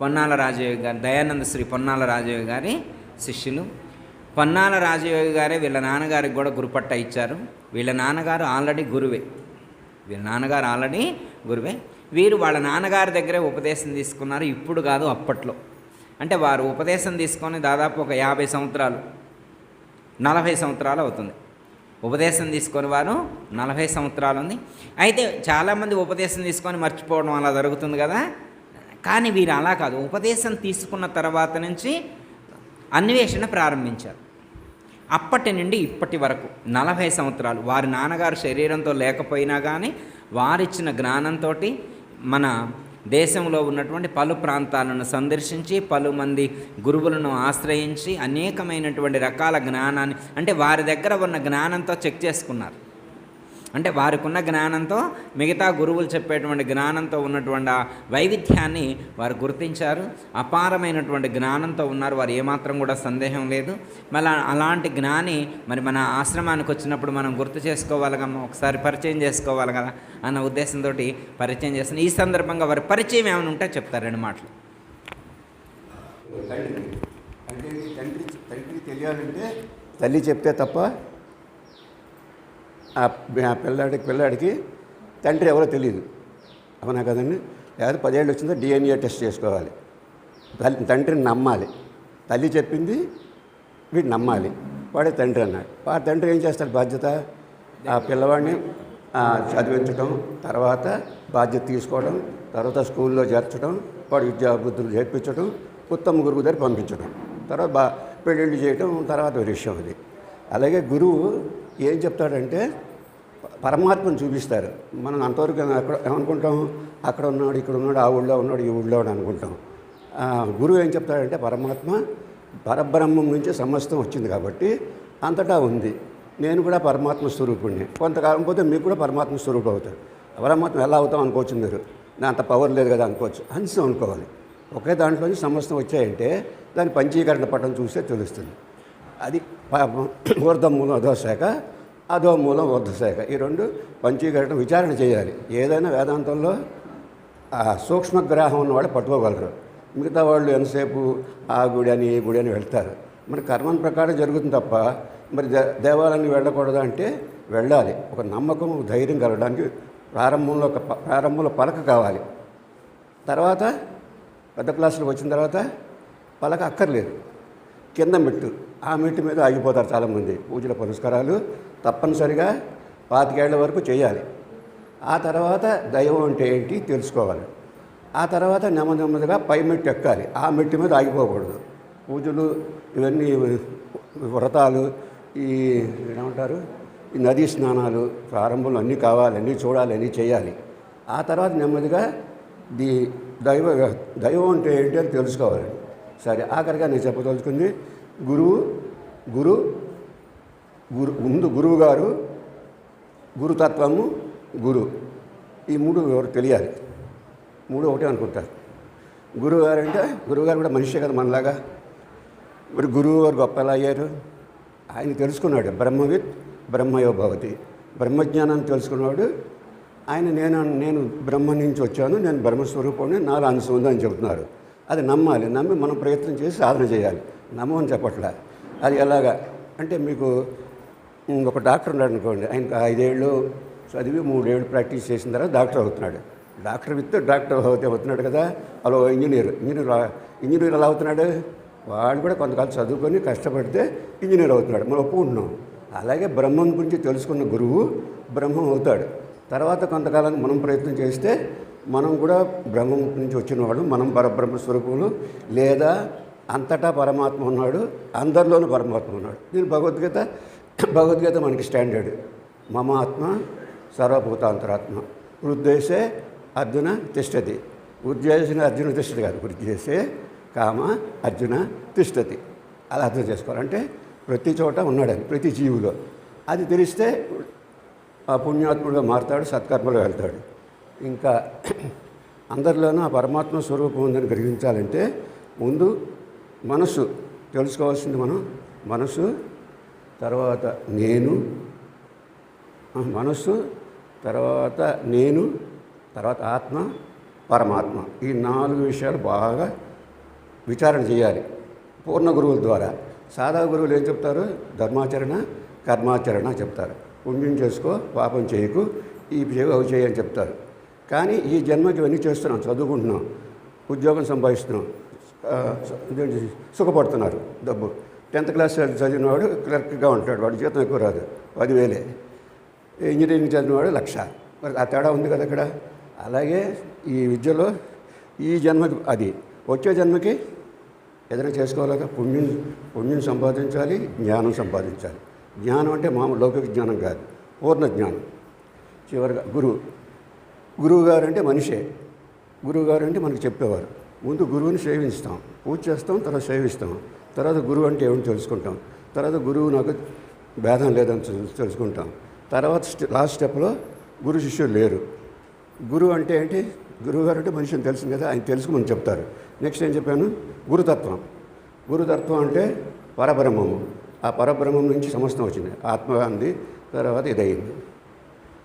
పొన్నాల రాజయోగి గారు దయానంద శ్రీ పొన్నాల రాజయోగి గారి శిష్యులు. పొన్నాల రాజయోగి గారే వీళ్ళ నాన్నగారికి కూడా గురుపట్ట ఇచ్చారు. వీళ్ళ నాన్నగారు ఆల్రెడీ గురువే. వీళ్ళ నాన్నగారు ఆల్రెడీ గురువే. వీరు వాళ్ళ నాన్నగారి దగ్గరే ఉపదేశం తీసుకున్నారు. ఇప్పుడు కాదు అప్పట్లో. అంటే వారు ఉపదేశం తీసుకొని దాదాపు ఒక యాభై సంవత్సరాలు నలభై సంవత్సరాలు అవుతుంది. ఉపదేశం తీసుకొని వారు నలభై సంవత్సరాలు ఉంది. అయితే చాలామంది ఉపదేశం తీసుకొని మర్చిపోవడం అలా జరుగుతుంది కదా. కానీ వీరు అలా కాదు. ఉపదేశం తీసుకున్న తర్వాత నుంచి అన్వేషణ ప్రారంభించారు. అప్పటి నుండి ఇప్పటి వరకు నలభై సంవత్సరాలు. వారి నాన్నగారు శరీరంతో లేకపోయినా కానీ వారిచ్చిన జ్ఞానంతో మన దేశంలో ఉన్నటువంటి పలు ప్రాంతాలను సందర్శించి పలుమంది గురువులను ఆశ్రయించి అనేకమైనటువంటి రకాల జ్ఞానాన్ని అంటే వారి దగ్గర ఉన్న జ్ఞానంతో చెక్ చేసుకున్నారు. అంటే వారికి ఉన్న జ్ఞానంతో మిగతా గురువులు చెప్పేటువంటి జ్ఞానంతో ఉన్నటువంటి ఆ వైవిధ్యాన్ని వారు గుర్తించారు. అపారమైనటువంటి జ్ఞానంతో ఉన్నారు. వారు ఏమాత్రం కూడా సందేహం లేదు. మళ్ళీ అలాంటి జ్ఞాని మరి మన ఆశ్రమానికి వచ్చినప్పుడు మనం గుర్తు చేసుకోవాలి కదా ఒకసారి పరిచయం చేసుకోవాలి కదా అన్న ఉద్దేశంతో పరిచయం చేస్తాను ఈ సందర్భంగా వారి పరిచయం ఏమైనా ఉంటే చెప్తారు రెండు మాటలు. తండ్రి అంటే తండ్రి తండ్రి తెలియాలంటే తల్లి చెప్తే తప్ప ఆ పిల్లాడికి పిల్లాడికి తండ్రి ఎవరో తెలియదు అవునా కదండి? లేదా పదేళ్ళు వచ్చిందో డిఎన్ఏ టెస్ట్ చేసుకోవాలి. తల్లి తండ్రిని నమ్మాలి. తల్లి చెప్పింది వీడు నమ్మాలి. వాడే తండ్రి అన్నాడు. వాడు తండ్రి ఏం చేస్తాడు? బాధ్యత? ఆ పిల్లవాడిని చదివించడం తర్వాత బాధ్యత తీసుకోవడం తర్వాత స్కూల్లో చేర్చడం వాడు విద్యాబుద్ధులు చేర్పించడం ఉత్తమ గురువు దగ్గర పంపించడం తర్వాత బా పెళ్ళిళ్ళు చేయడం తర్వాత విషయం అది. అలాగే గురువు ఏం చెప్తాడంటే పరమాత్మను చూపిస్తారు. మనం అంతవరకు అక్కడ ఏమనుకుంటాం? అక్కడ ఉన్నాడు ఇక్కడ ఉన్నాడు ఆ ఊళ్ళో ఉన్నాడు ఈ ఊళ్ళో అనుకుంటాం. గురువు ఏం చెప్తాడంటే పరమాత్మ పరబ్రహ్మం నుంచి సమస్తం వచ్చింది కాబట్టి అంతటా ఉంది. నేను కూడా పరమాత్మ స్వరూపుణ్ణి. కొంతకాలం పోతే మీకు కూడా పరమాత్మ స్వరూపం అవుతారు. పరమాత్మ ఎలా అవుతాం అనుకోవచ్చు మీరు? నా అంత పవర్ లేదు కదా అనుకోవచ్చు. అంశం అనుకోవాలి. ఒకే దాంట్లోంచి సమస్తం వచ్చాయంటే దాని పంచీకరణ పటం చూస్తే తెలుస్తుంది. అది ఊర్ధ మూలం అధోశాఖ అధో మూలం ఊర్ధ శాఖ. ఈ రెండు పంచీకరణ విచారణ చేయాలి. ఏదైనా వేదాంతంలో ఆ సూక్ష్మగ్రాహం ఉన్నవాళ్ళు పట్టుకోగలరు. మిగతా వాళ్ళు ఎంతసేపు ఆ గుడి అని ఈ గుడి అని వెళ్తారు. మరి కర్మం ప్రకారం జరుగుతుంది తప్ప మరి దే దేవాలయానికి వెళ్ళకూడదు అంటే వెళ్ళాలి. ఒక నమ్మకం ధైర్యం కలగడానికి ప్రారంభంలో ఒక ప్రారంభంలో పలక కావాలి. తర్వాత పెద్ద క్లాసులకు వచ్చిన తర్వాత పలక అక్కర్లేదు. కింద మెట్టు. ఆ మెట్టు మీద ఆగిపోతారు చాలామంది. పూజల పురస్కారాలు తప్పనిసరిగా పాతికేళ్ళ వరకు చేయాలి. ఆ తర్వాత దైవం అంటే ఏంటి తెలుసుకోవాలి. ఆ తర్వాత నెమ్మది నెమ్మదిగా పై మెట్టు ఎక్కాలి. ఆ మెట్టు మీద ఆగిపోకూడదు. పూజలు ఇవన్నీ వ్రతాలు ఈ ఏమంటారు? ఈ నదీ స్నానాలు ప్రారంభంలో అన్నీ కావాలి అన్నీ చూడాలి అన్నీ చేయాలి. ఆ తర్వాత నెమ్మదిగా ది దైవ దైవం అంటే ఏంటి అని తెలుసుకోవాలి. సరే ఆఖరిగా నేను చెప్పదలుచుకుంది గురువు గురు గురు ముందు గురువు గారు గురుతత్వము గురు. ఈ మూడు ఎవరు తెలియాలి? మూడు ఒకటే అనుకుంటారు. గురువు గారు అంటే గురువు గారు కూడా మనిషే కదా మనలాగా. మరి గురువు గారు గొప్ప ఎలా అయ్యారు. ఆయన తెలుసుకున్నాడు బ్రహ్మవిత్ బ్రహ్మయో భవతి. బ్రహ్మజ్ఞానాన్ని తెలుసుకున్నాడు. ఆయన నేను నేను బ్రహ్మ నుంచి వచ్చాను నేను బ్రహ్మస్వరూపం నాలో అనుసంధానం ఉందని చెబుతున్నారు. అది నమ్మాలి. నమ్మి మనం ప్రయత్నం చేసి సాధన చేయాలి. నమ్మని చెప్పట్లా. అది ఎలాగా? అంటే మీకు ఒక డాక్టర్ ఉన్నాడు అనుకోండి. ఆయన ఐదేళ్ళు చదివి మూడేళ్ళు ప్రాక్టీస్ చేసిన తర్వాత డాక్టర్ అవుతున్నాడు. డాక్టర్ విత్ డాక్టర్ అవుతే అవుతున్నాడు కదా? అలా ఇంజనీర్. ఇంజనీర్ ఇంజనీర్ ఎలా అవుతున్నాడు? వాడు కూడా కొంతకాలం చదువుకొని కష్టపడితే ఇంజనీర్ అవుతున్నాడు. మనం ఒప్పుకుంటున్నాం. అలాగే బ్రహ్మం గురించి తెలుసుకున్న గురువు బ్రహ్మం అవుతాడు. తర్వాత కొంతకాలం మనం ప్రయత్నం చేస్తే మనం కూడా బ్రహ్మం నుంచి వచ్చినవాడు మనం పరబ్రహ్మ స్వరూపులు లేదా అంతటా పరమాత్మ ఉన్నాడు అందరిలోనూ పరమాత్మ ఉన్నాడు. దీని భగవద్గీత భగవద్గీత మనకి స్టాండర్డ్. మమ ఆత్మ సర్వభూతాంతరాత్మ. వృద్ధేసే అర్జున తిష్టతి. ఉద్దేశిన అర్జున తిష్టతి కాదు వృద్ధేసే కామ అర్జున తిష్టతి. అలా అర్థం చేసుకోవాలంటే ప్రతి చోట ఉన్నాడని ప్రతి జీవులో. అది తెలిస్తే ఆ పుణ్యాత్ముడుగా మారుతాడు సత్కర్మలో వెళ్తాడు. ఇంకా అందరిలోనూ ఆ పరమాత్మ స్వరూపం ఉందని గ్రహించాలంటే ముందు మనసు తెలుసుకోవాల్సింది మనం. మనసు తర్వాత నేను. మనసు మనస్సు తర్వాత నేను తర్వాత ఆత్మ పరమాత్మ. ఈ నాలుగు విషయాలు బాగా విచారణ చేయాలి. పూర్ణ గురువుల ద్వారా. సాదా గురువులు ఏం చెప్తారు? ధర్మాచరణ కర్మాచరణ చెప్తారు. పుణ్యం చేసుకో పాపం చేయకు ఈ చేయు అవి చేయని అని చెప్తారు. కానీ ఈ జన్మకి ఇవన్నీ చేస్తున్నాం చదువుకుంటున్నాం ఉద్యోగం సంపాదిస్తున్నాం. సుఖపడుతున్నారు డబ్బు. టెన్త్ క్లాస్ చదివినవాడు క్లర్క్గా ఉంటాడు వాడు జీతం ఎక్కువ రాదు పదివేలే. ఇంజనీరింగ్ చదివినవాడు లక్ష. మరి ఆ తేడా ఉంది కదా ఇక్కడ అలాగే ఈ విద్యలో ఈ జన్మకి అది వచ్చే జన్మకి ఏదైనా చేసుకోవాలిగా? పుణ్యం పుణ్యం సంపాదించాలి జ్ఞానం సంపాదించాలి. జ్ఞానం అంటే మామూలు లౌకిక జ్ఞానం కాదు పూర్ణ జ్ఞానం. చివరిగా గురువు. గురువుగారు అంటే మనిషే. గురువుగారు అంటే మనకు చెప్పేవారు. ముందు గురువుని సేవిస్తాం పూజ చేస్తాం తర్వాత సేవిస్తాం. తర్వాత గురువు అంటే ఏమిటి తెలుసుకుంటాం? తర్వాత గురువు నాకు భేదం లేదని తెలుసుకుంటాం. తర్వాత లాస్ట్ స్టెప్లో గురు శిష్యులు లేరు. గురువు అంటే ఏంటి? గురువుగారు అంటే మనిషిని తెలుసు కదా ఆయన తెలుసుకుని చెప్తారు. నెక్స్ట్ ఏం చెప్పాను? గురుతత్వం. గురుతత్వం అంటే పరబ్రహ్మము ఆ పరబ్రహ్మం నుంచి సమస్తం వచ్చింది. ఆత్మ అంది తర్వాత ఇదయింది.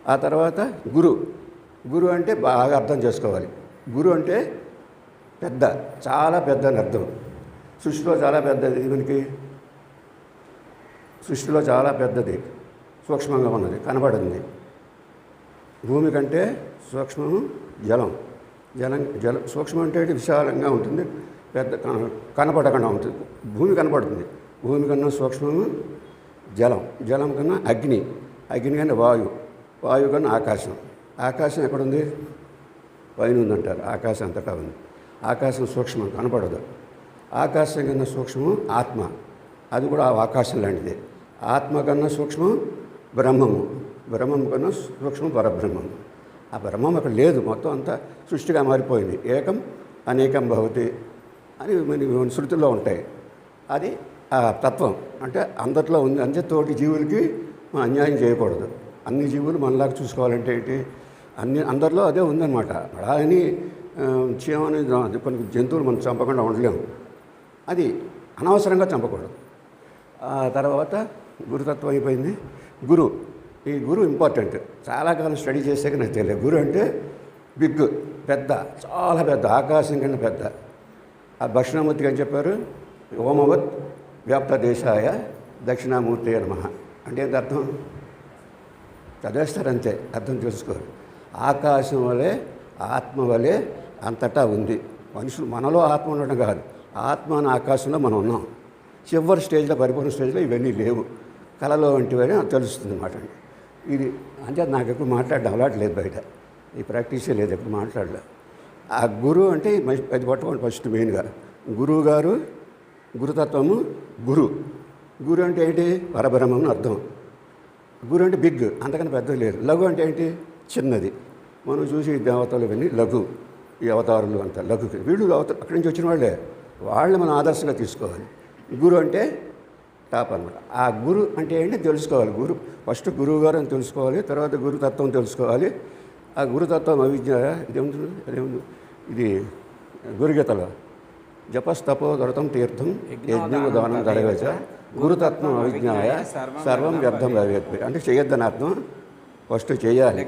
ఆ తర్వాత గురు. గురు అంటే బాగా అర్థం చేసుకోవాలి. గురు అంటే పెద్ద చాలా పెద్ద అని అర్థం. సృష్టిలో చాలా పెద్దది. మనకి సృష్టిలో చాలా పెద్దది. సూక్ష్మంగా ఉన్నది కనబడింది. భూమి కంటే సూక్ష్మము జలం. జలం జలం సూక్ష్మం అంటే విశాలంగా ఉంటుంది. పెద్ద కన- కనపడకుండా ఉంటుంది. భూమి కనపడుతుంది. భూమి కన్నా సూక్ష్మము జలం. జలం కన్నా అగ్ని. అగ్ని కన్నా వాయు. వాయు కన్నా ఆకాశం. ఆకాశం ఎక్కడుంది? పైన ఉందంటారు ఆకాశం అంతటా ఉంది ఆకాశం సూక్ష్మం కనపడదు. ఆకాశం కన్నా సూక్ష్మం ఆత్మ. అది కూడా ఆ ఆకాశం లాంటిదే. ఆత్మ కన్నా సూక్ష్మం బ్రహ్మము. బ్రహ్మం కన్నా సూక్ష్మం పరబ్రహ్మము. ఆ బ్రహ్మం అక్కడ లేదు. మొత్తం అంతా సృష్టిగా మారిపోయింది. ఏకం అనేకం భవతి అని మన శృతుల్లో ఉంటాయి. అది ఆ తత్వం. అంటే అందరిలో ఉంది. అంతే తోటి జీవులకి మనం అన్యాయం చేయకూడదు. అన్ని జీవులు మనలాగా చూసుకోవాలంటే ఏంటి? అన్ని అందరిలో అదే ఉందన్నమాట. అని ఆ, చీమని కొన్ని జంతువులు మనం చంపకుండా ఉండలేము. అది అనవసరంగా చంపకూడదు. ఆ తర్వాత గురుతత్వం అయిపోయింది. గురు ఈ గురు ఇంపార్టెంట్. చాలా కాలం స్టడీ చేసాక నాకు తెలియదు. గురు అంటే బిగ్ పెద్ద చాలా పెద్ద ఆకాశం కింద పెద్ద. ఆ దక్షిణామూర్తికి అని చెప్పారు ఓమవత్ వ్యాప్త దేశాయ దక్షిణామూర్తి నమ. అంటే ఏంటి అర్థం చదివేస్తారంతే అర్థం చేసుకోరు ఆకాశం వలె ఆత్మ వలె అంతటా ఉంది. మనుషులు మనలో ఆత్మ ఉండడం కాదు. ఆత్మ అనే ఆకాశంలో మనం ఉన్నాం. చివరి స్టేజ్లో పరిపూర్ణ స్టేజ్లో ఇవన్నీ లేవు. కళలో వంటివని తెలుస్తుంది మాట ఇది అంటే నాకు ఎప్పుడు మాట్లాడడం అలవాట్లేదు బయట. ఈ ప్రాక్టీసే లేదు ఎప్పుడు మాట్లాడలే. ఆ గురువు అంటే మనిషి- అది పట్టుకోండి ఫస్ట్ మెయిన్గా. గురువు గారు గురుతత్వము గురు. గురు అంటే ఏంటి? పరబ్రహ్మం అర్థం. గురు అంటే బిగ్ అంతకన్నా పెద్దది లేదు. లఘు అంటే ఏంటి? చిన్నది. మనం చూసి దేవతలు ఇవన్నీ లఘు. ఈ అవతారులు అంత లఘు. వీళ్ళు అవతారు అక్కడి నుంచి వచ్చిన వాళ్ళే. వాళ్ళని మనం ఆదర్శంగా తీసుకోవాలి. గురు అంటే టాప్ అనమాట ఆ గురు అంటే ఏంటి తెలుసుకోవాలి. గురు ఫస్ట్ గురువు గారు అని తెలుసుకోవాలి తర్వాత గురుతత్వం తెలుసుకోవాలి. ఆ గురుతత్వం అవిద్య ఇదేముంది? అదేముంది? ఇది గురుగీతలో. జపస్తపో దొరతం తీర్థం యజ్ఞం దానం దడవేచ గురుతత్వం అవిజ్ఞాయ సర్వం వ్యర్థం భవేత్ అంటే చేయొద్దని అర్థం ఫస్ట్ చేయాలి.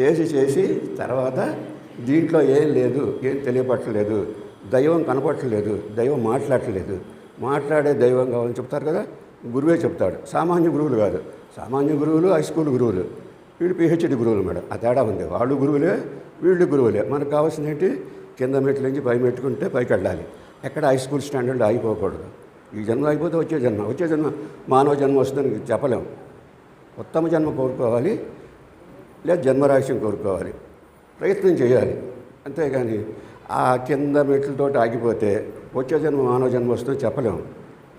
చేసి చేసి తర్వాత దీంట్లో ఏం లేదు ఏం తెలియపట్టలేదు. దైవం కనపట్టలేదు దైవం మాట్లాడలేదు మాట్లాడే దైవం కావాలని చెప్తారు కదా గురువే చెప్తాడు. సామాన్య గురువులు కాదు. సామాన్య గురువులు హై స్కూల్ గురువులు. వీళ్ళు పిహెచ్డి గురువులు మేడం. ఆ తేడా ఉంది. వాళ్ళు గురువులే వీళ్ళు గురువులే. మనకు కావాల్సింది ఏంటి? కింద మెట్ల నుంచి పై మెట్టుకుంటే పైకి వెళ్ళాలి. ఎక్కడ హై స్కూల్ స్టాండర్డ్ ఆగిపోకూడదు. ఈ జన్మ అయిపోతే వచ్చే జన్మ. వచ్చే జన్మ మానవ జన్మ వస్తుందని చెప్పలేం. ఉత్తమ జన్మ కోరుకోవాలి. లేదా జన్మరాశ్యం కోరుకోవాలి. ప్రయత్నం చేయాలి. అంతేగాని ఆ కింద మెట్లతో ఆగిపోతే వచ్చే జన్మ మానవ జన్మ వస్తుందో చెప్పలేము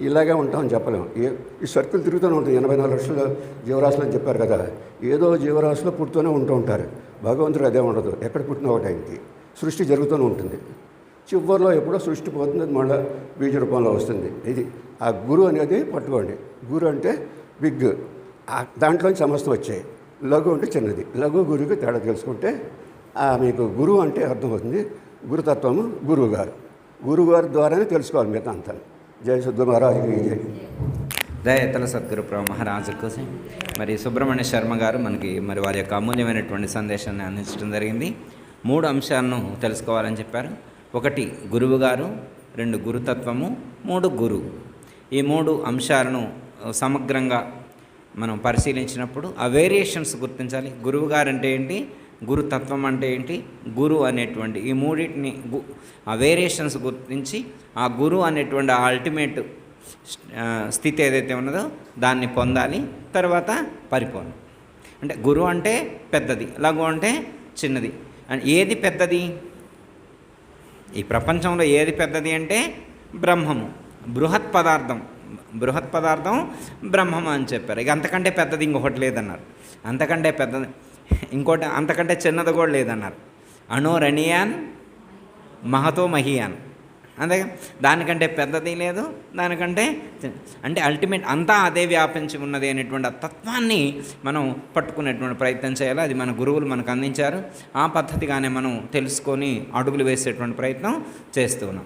ఇలాగే ఉంటామని చెప్పలేము ఏ ఈ సర్కిల్ తిరుగుతూనే ఉంటుంది. ఎనభై నాలుగు లక్షల జీవరాశులు అని చెప్పారు కదా. ఏదో జీవరాశిలో పుడుతూనే ఉంటూ ఉంటారు. భగవంతుడు అదే ఉండదు. ఎక్కడ పుట్టిన ఒక టైంకి సృష్టి జరుగుతూనే ఉంటుంది. చివరిలో ఎప్పుడో సృష్టి పోతుంది మళ్ళీ బీజ రూపంలో వస్తుంది. ఇది ఆ గురు అనేది పట్టుకోండి. గురు అంటే బిగ్ ఆ దాంట్లోంచి సమస్త వచ్చాయి. లఘు అంటే చిన్నది. లఘు గురువుకి తేడా తెలుసుకుంటే ఆ మీకు గురువు అంటే అర్థమవుతుంది. గురుతత్వము గురువు గారు గురువు గారి ద్వారానే తెలుసుకోవాలి మిగతా అంతా. జయ శుద్ధ మహారాజుకి జయ దయతల సద్గురు ప్రభు కోసం మరి సుబ్రహ్మణ్య శర్మ గారు మనకి మరి వారి యొక్క అమూల్యమైనటువంటి సందేశాన్ని అందించడం జరిగింది. మూడు అంశాలను తెలుసుకోవాలని చెప్పారు. ఒకటి గురువుగారు రెండు గురుతత్వము మూడు గురువు. ఈ మూడు అంశాలను సమగ్రంగా మనం పరిశీలించినప్పుడు ఆ వేరియేషన్స్ గుర్తించాలి. గురువు గారు అంటే ఏంటి గురుతత్వం అంటే ఏంటి? గురు అనేటువంటి ఈ మూడింటిని గు ఆ వేరియేషన్స్ గుర్తించి ఆ గురు అనేటువంటి ఆ అల్టిమేట్ స్థితి ఏదైతే ఉన్నదో దాన్ని పొందాలి. తర్వాత పరిపూర్ణం. అంటే గురు అంటే పెద్దది లఘు అంటే చిన్నది. అండ్ ఏది పెద్దది? ఈ ప్రపంచంలో ఏది పెద్దది అంటే బ్రహ్మము బృహత్ పదార్థం. బృహత్ పదార్థం బ్రహ్మము అని చెప్పారు. ఇక అంతకంటే పెద్దది ఇంకొకటి లేదన్నారు. అంతకంటే పెద్దది ఇంకోటి అంతకంటే చిన్నది కూడా లేదన్నారు. అణోరణియాన్ మహతో మహియాన్. అంతే దానికంటే పెద్దది లేదు దానికంటే అంటే అల్టిమేట్ అంతా అదే వ్యాపించి ఉన్నది అనేటువంటి ఆ తత్వాన్ని మనం పట్టుకునేటువంటి ప్రయత్నం చేయాలి. అది మన గురువులు మనకు అందించారు. ఆ పద్ధతిగానే మనం తెలుసుకొని అడుగులు వేసేటువంటి ప్రయత్నం చేస్తూ ఉన్నాం.